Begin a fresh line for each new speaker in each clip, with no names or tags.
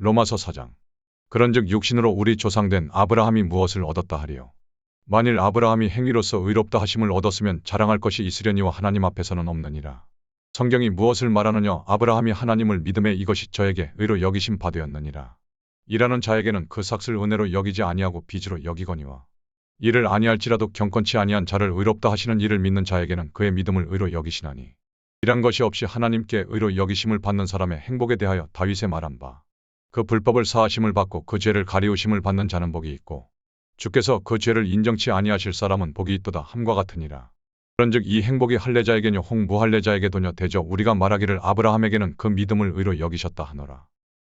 로마서 4장. 그런즉 육신으로 우리 조상된 아브라함이 무엇을 얻었다 하리요. 만일 아브라함이 행위로서 의롭다 하심을 얻었으면 자랑할 것이 있으려니와 하나님 앞에서는 없느니라. 성경이 무엇을 말하느냐 아브라함이 하나님을 믿음에 이것이 저에게 의로 여기심 받으었느니라. 일하는 자에게는 그 삭슬 은혜로 여기지 아니하고 빚으로 여기거니와 이를 아니할지라도 경건치 아니한 자를 의롭다 하시는 이를 믿는 자에게는 그의 믿음을 의로 여기시나니 이란 것이 없이 하나님께 의로 여기심을 받는 사람의 행복에 대하여 다윗의 말한 바 그 불법을 사하심을 받고 그 죄를 가리우심을 받는 자는 복이 있고 주께서 그 죄를 인정치 아니하실 사람은 복이 있도다 함과 같으니라. 그런즉 이 행복이 할례자에게뇨 홍 무할례자에게도뇨 대저 우리가 말하기를 아브라함에게는 그 믿음을 의로 여기셨다 하노라.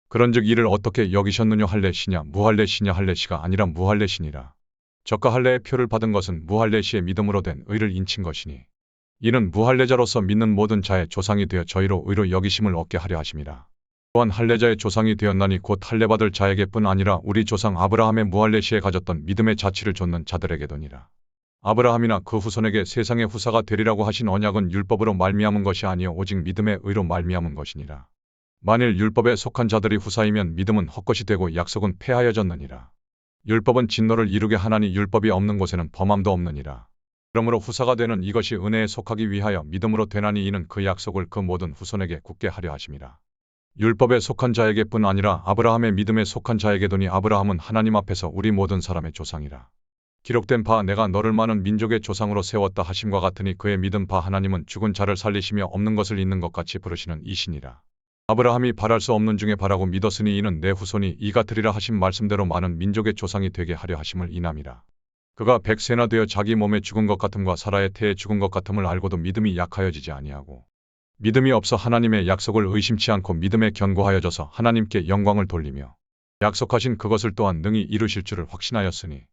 그런즉 이를 어떻게 여기셨느냐 할례시냐 무할례시냐 할례시가 아니라 무할례시니라. 저가 할례의 표를 받은 것은 무할례시의 믿음으로 된 의를 인친 것이니 이는 무할례자로서 믿는 모든 자의 조상이 되어 저희로 의로 여기심을 얻게 하려 하심이라. 또한 할례자의 조상이 되었나니 곧 할례받을 자에게뿐 아니라 우리 조상 아브라함의 무할례시에 가졌던 믿음의 자치를 좇는 자들에게도니라. 아브라함이나 그 후손에게 세상의 후사가 되리라고 하신 언약은 율법으로 말미암은 것이 아니요 오직 믿음의 의로 말미암은 것이니라. 만일 율법에 속한 자들이 후사이면 믿음은 헛것이 되고 약속은 폐하여졌느니라. 율법은 진노를 이루게 하나니 율법이 없는 곳에는 범함도 없느니라. 그러므로 후사가 되는 이것이 은혜에 속하기 위하여 믿음으로 되나니 이는 그 약속을 그 모든 후손에게 굳게 하려 하심이라. 율법에 속한 자에게뿐 아니라 아브라함의 믿음에 속한 자에게도니 아브라함은 하나님 앞에서 우리 모든 사람의 조상이라. 기록된 바 내가 너를 많은 민족의 조상으로 세웠다 하심과 같으니 그의 믿은 바 하나님은 죽은 자를 살리시며 없는 것을 있는 것 같이 부르시는 이신이라. 아브라함이 바랄 수 없는 중에 바라고 믿었으니 이는 내 후손이 이 같으리라 하신 말씀대로 많은 민족의 조상이 되게 하려 하심을 인함이라. 그가 백세나 되어 자기 몸에 죽은 것 같음과 사라의 태에 죽은 것 같음을 알고도 믿음이 약하여지지 아니하고 믿음이 없어 하나님의 약속을 의심치 않고 믿음에 견고하여져서 하나님께 영광을 돌리며 약속하신 그것을 또한 능히 이루실 줄을 확신하였으니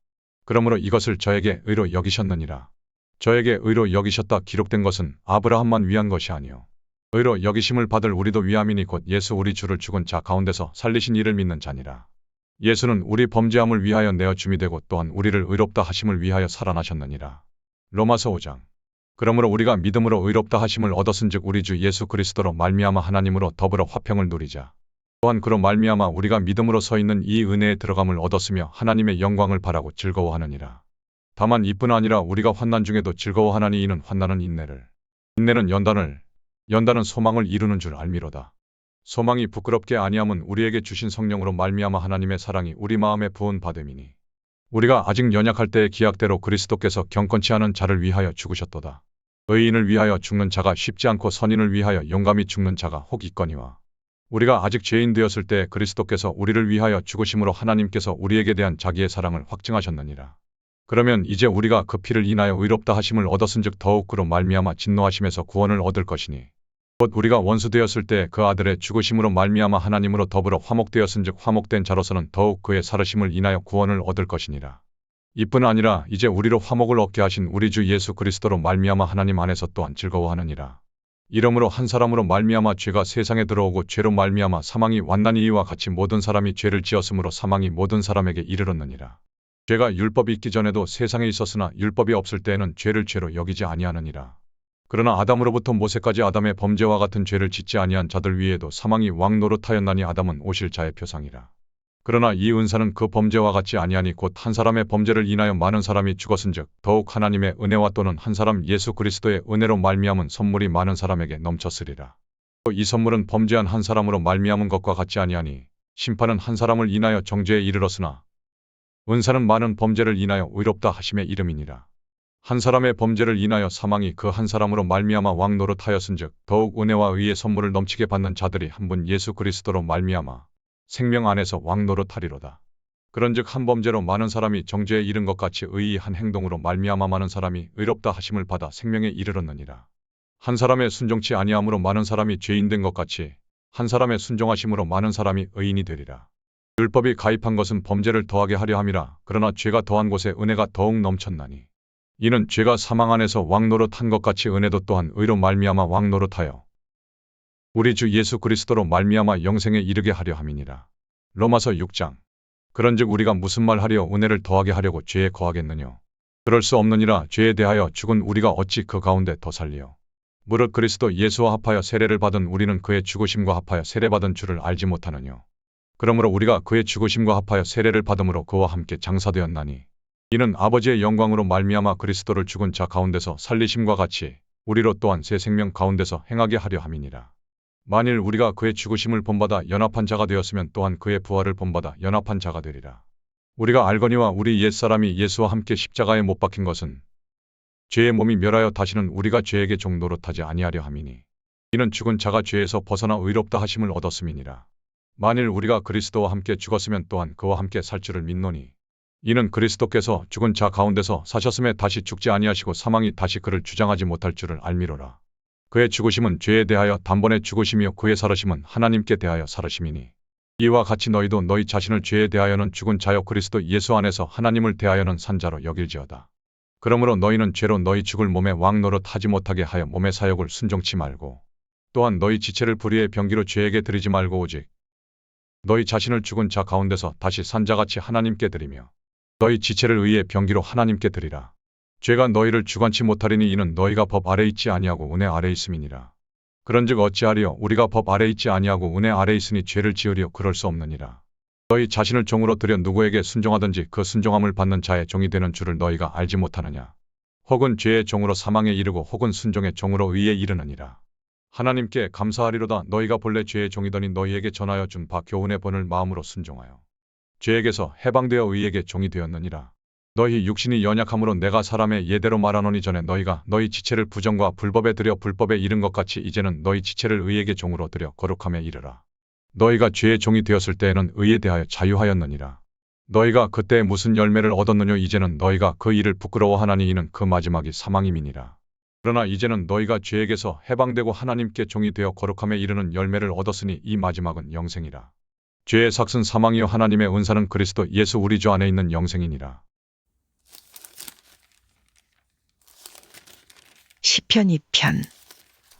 그러므로 이것을 저에게 의로 여기셨느니라. 저에게 의로 여기셨다 기록된 것은 아브라함만 위한 것이 아니요 의로 여기심을 받을 우리도 위함이니 곧 예수 우리 주를 죽은 자 가운데서 살리신 이를 믿는 자니라. 예수는 우리 범죄함을 위하여 내어 줌이 되고 또한 우리를 의롭다 하심을 위하여 살아나셨느니라. 로마서 5장. 그러므로 우리가 믿음으로 의롭다 하심을 얻었은즉 우리 주 예수 그리스도로 말미암아 하나님으로 더불어 화평을 누리자. 또한 그로 말미암아 우리가 믿음으로 서 있는 이 은혜에 들어감을 얻었으며 하나님의 영광을 바라고 즐거워하느니라. 다만 이뿐 아니라 우리가 환난 중에도 즐거워하나니 이는 환난은 인내를, 인내는 연단을, 연단은 소망을 이루는 줄 알미로다. 소망이 부끄럽게 아니함은 우리에게 주신 성령으로 말미암아 하나님의 사랑이 우리 마음에 부은 받음이니 우리가 아직 연약할 때의 기약대로 그리스도께서 경건치 않은 자를 위하여 죽으셨도다. 의인을 위하여 죽는 자가 쉽지 않고 선인을 위하여 용감히 죽는 자가 혹 있거니와 우리가 아직 죄인 되었을 때 그리스도께서 우리를 위하여 죽으심으로 하나님께서 우리에게 대한 자기의 사랑을 확증하셨느니라. 그러면 이제 우리가 그 피를 인하여 의롭다 하심을 얻었은즉 더욱 그로 말미암아 진노하심에서 구원을 얻을 것이니 곧 우리가 원수 되었을 때 그 아들의 죽으심으로 말미암아 하나님으로 더불어 화목되었은즉 화목된 자로서는 더욱 그의 살으심을 인하여 구원을 얻을 것이니라. 이뿐 아니라 이제 우리로 화목을 얻게 하신 우리 주 예수 그리스도로 말미암아 하나님 안에서 또한 즐거워하느니라. 이러므로 한 사람으로 말미암아 죄가 세상에 들어오고 죄로 말미암아 사망이 왔나니 이와 같이 모든 사람이 죄를 지었으므로 사망이 모든 사람에게 이르렀느니라. 죄가 율법이 있기 전에도 세상에 있었으나 율법이 없을 때에는 죄를 죄로 여기지 아니하느니라. 그러나 아담으로부터 모세까지 아담의 범죄와 같은 죄를 짓지 아니한 자들 위에도 사망이 왕 노릇하였나니 아담은 오실 자의 표상이라. 그러나 이 은사는 그 범죄와 같지 아니하니 곧 한 사람의 범죄를 인하여 많은 사람이 죽었은즉 더욱 하나님의 은혜와 또는 한 사람 예수 그리스도의 은혜로 말미암은 선물이 많은 사람에게 넘쳤으리라. 또이 선물은 범죄한 한 사람으로 말미암은 것과 같지 아니하니 심판은 한 사람을 인하여 정죄에 이르렀으나 은사는 많은 범죄를 인하여 의롭다 하심의 이름이니라. 한 사람의 범죄를 인하여 사망이 그 한 사람으로 말미암아 왕 노릇하였은즉 더욱 은혜와 의의 선물을 넘치게 받는 자들이 한 분 예수 그리스도로 말미암아 생명 안에서 왕 노릇하리로다. 그런즉 한 범죄로 많은 사람이 정죄에 이른 것 같이 의의 한 행동으로 말미암아 많은 사람이 의롭다 하심을 받아 생명에 이르렀느니라. 한 사람의 순종치 아니함으로 많은 사람이 죄인 된 것 같이 한 사람의 순종하심으로 많은 사람이 의인이 되리라. 율법이 가입한 것은 범죄를 더하게 하려 함이라 그러나 죄가 더한 곳에 은혜가 더욱 넘쳤나니 이는 죄가 사망 안에서 왕노릇한 것 같이 은혜도 또한 의로 말미암아 왕노릇하여 우리 주 예수 그리스도로 말미암아 영생에 이르게 하려 함이니라. 로마서 6장. 그런즉 우리가 무슨 말 하려 은혜를 더하게 하려고 죄에 거하겠느냐? 그럴 수 없느니라 죄에 대하여 죽은 우리가 어찌 그 가운데 더 살리요? 무릇 그리스도 예수와 합하여 세례를 받은 우리는 그의 죽으심과 합하여 세례받은 줄을 알지 못하느냐? 그러므로 우리가 그의 죽으심과 합하여 세례를 받음으로 그와 함께 장사되었나니 이는 아버지의 영광으로 말미암아 그리스도를 죽은 자 가운데서 살리심과 같이 우리로 또한 새 생명 가운데서 행하게 하려 함이니라. 만일 우리가 그의 죽으심을 본받아 연합한 자가 되었으면 또한 그의 부활을 본받아 연합한 자가 되리라. 우리가 알거니와 우리 옛사람이 예수와 함께 십자가에 못 박힌 것은 죄의 몸이 멸하여 다시는 우리가 죄에게 종 노릇하지 아니하려 함이니 이는 죽은 자가 죄에서 벗어나 의롭다 하심을 얻었음이니라. 만일 우리가 그리스도와 함께 죽었으면 또한 그와 함께 살 줄을 믿노니 이는 그리스도께서 죽은 자 가운데서 사셨음에 다시 죽지 아니하시고 사망이 다시 그를 주장하지 못할 줄을 알미로라. 그의 죽으심은 죄에 대하여 단번에 죽으심이요 그의 살으심은 하나님께 대하여 살으심이니 이와 같이 너희도 너희 자신을 죄에 대하여는 죽은 자여 그리스도 예수 안에서 하나님을 대하여는 산자로 여길지어다. 그러므로 너희는 죄로 너희 죽을 몸에 왕 노릇 하지 못하게 하여 몸의 사욕을 순종치 말고 또한 너희 지체를 불의의 병기로 죄에게 드리지 말고 오직 너희 자신을 죽은 자 가운데서 다시 산자같이 하나님께 드리며 너희 지체를 의의 병기로 하나님께 드리라. 죄가 너희를 주관치 못하리니 이는 너희가 법 아래 있지 아니하고 은혜 아래 있음이니라. 그런즉 어찌하리요 우리가 법 아래 있지 아니하고 은혜 아래 있으니 죄를 지으리요 그럴 수 없느니라. 너희 자신을 종으로 들여 누구에게 순종하든지 그 순종함을 받는 자의 종이 되는 줄을 너희가 알지 못하느냐. 혹은 죄의 종으로 사망에 이르고 혹은 순종의 종으로 의에 이르느니라. 하나님께 감사하리로다 너희가 본래 죄의 종이더니 너희에게 전하여 준 바 교훈의 본을 마음으로 순종하여 죄에게서 해방되어 의에게 종이 되었느니라. 너희 육신이 연약함으로 내가 사람의 예대로 말하노니 전에 너희가 너희 지체를 부정과 불법에 들여 불법에 이른 것 같이 이제는 너희 지체를 의에게 종으로 들여 거룩함에 이르라. 너희가 죄의 종이 되었을 때에는 의에 대하여 자유하였느니라. 너희가 그때 무슨 열매를 얻었느냐 이제는 너희가 그 일을 부끄러워하나니 이는 그 마지막이 사망임이니라. 그러나 이제는 너희가 죄에게서 해방되고 하나님께 종이 되어 거룩함에 이르는 열매를 얻었으니 이 마지막은 영생이라. 죄의 삭은 사망이요 하나님의 은사는 그리스도 예수 우리 주 안에 있는 영생이니라.
시 편 2편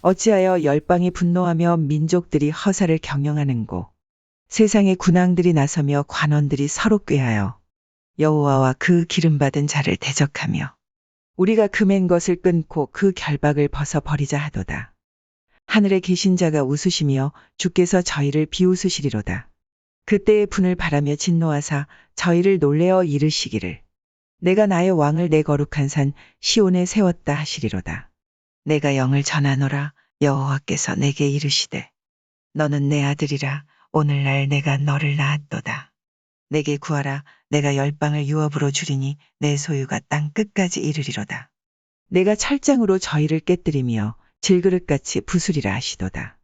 어찌하여 열방이 분노하며 민족들이 허사를 경영하는고 세상의 군왕들이 나서며 관원들이 서로 꾀하여 여호와와 그 기름 받은 자를 대적하며 우리가 금한 것을 끊고 그 결박을 벗어 버리자 하도다. 하늘에 계신 자가 웃으시며 주께서 저희를 비웃으시리로다. 그때의 분을 바라며 진노하사 저희를 놀래어 이르시기를 내가 나의 왕을 내 거룩한 산 시온에 세웠다 하시리로다. 내가 영을 전하노라 여호와께서 내게 이르시되 너는 내 아들이라 오늘날 내가 너를 낳았도다. 내게 구하라 내가 열방을 유업으로 주리니 내 소유가 땅 끝까지 이르리로다. 내가 철장으로 저희를 깨뜨리며 질그릇같이 부수리라 하시도다.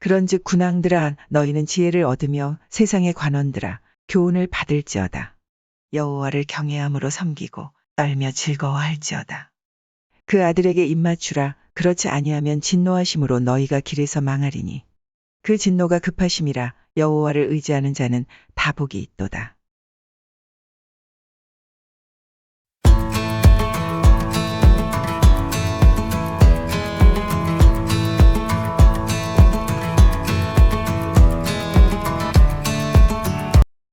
그런즉 군왕들아 너희는 지혜를 얻으며 세상의 관원들아 교훈을 받을지어다. 여호와를 경외함으로 섬기고 떨며 즐거워할지어다. 그 아들에게 입맞추라 그렇지 아니하면 진노하심으로 너희가 길에서 망하리니 그 진노가 급하심이라 여호와를 의지하는 자는 다 복이 있도다.